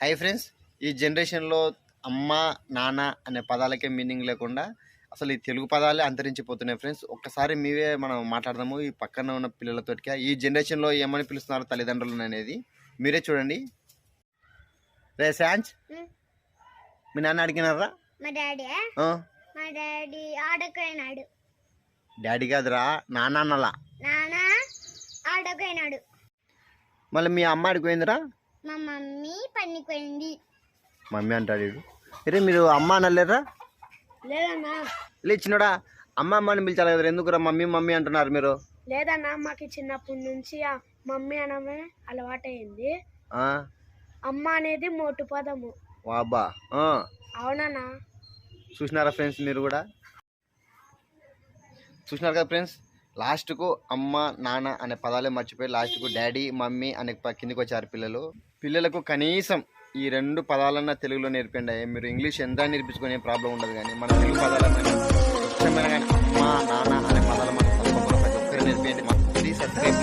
Hi friends ఈ జనరేషన్లో అమ్మ నాన్న అనే పదాలకే మీనింగ్ లేకుండా అసలు ఈ తెలుగు పదాలే అంతరించిపోతున్నాయి ఫ్రెండ్స్ ఒక్కసారి మీవే మనం మాట్లాడదాము ఈ పక్కన ఉన్న పిల్లలతోటిగా ఈ జనరేషన్లో ఏమని పిలుస్తున్నారు తల్లిదండ్రులను అనేది మీరే చూడండి. రే శాంచ్. మీ నాన్న అడిగినారా? మా డాడీ మా డాడీ ఆడకపోయినాడు డాడీ కాదురా నాన్న అన్నలా. నాన్న ఆడకపోయినాడు మళ్ళీ మీ అమ్మ అడిగిపోయిందిరా? మా మమ్మీ పనికి పోయింది మమ్మీ అంటాడు వీడు. అరే మీరు అమ్మ అనలేరా లేదన్నా. లే చిన్నడా అమ్మ అమ్మ అని పిలిచాలి కదా ఎందుకురా మమ్మీ మమ్మీ అంటున్నారు మీరు? లేదన్నా మాకు చిన్నప్పటి నుంచి ఆ మమ్మీ అనమే అలవాటైంది ఆ, అమ్మ అనేది మోటు పదము. వాబ్బా ఆ, అవునన్నా. చూసినారా ఫ్రెండ్స్ మీరు కూడా? చూసినారు కదా ఫ్రెండ్స్? లాస్ట్కు అమ్మ నాన్న అనే పదాలే మర్చిపోయి లాస్ట్కు డాడీ మమ్మీ అనే కిందికి వచ్చారు పిల్లలు. పిల్లలకు కనీసం ఈ రెండు పదాలన్నా తెలుగులో నేర్పండి మీరు ఇంగ్లీష్ ఎంత నేర్పించుకునే ప్రాబ్లం ఉండదు కానీ మన తెలుగు పదాలు అమ్మ నాన్న అనే పదాలు మనం ప్రతి ఒక్కరు ప్లీజ్ సబ్స్క్రైబ్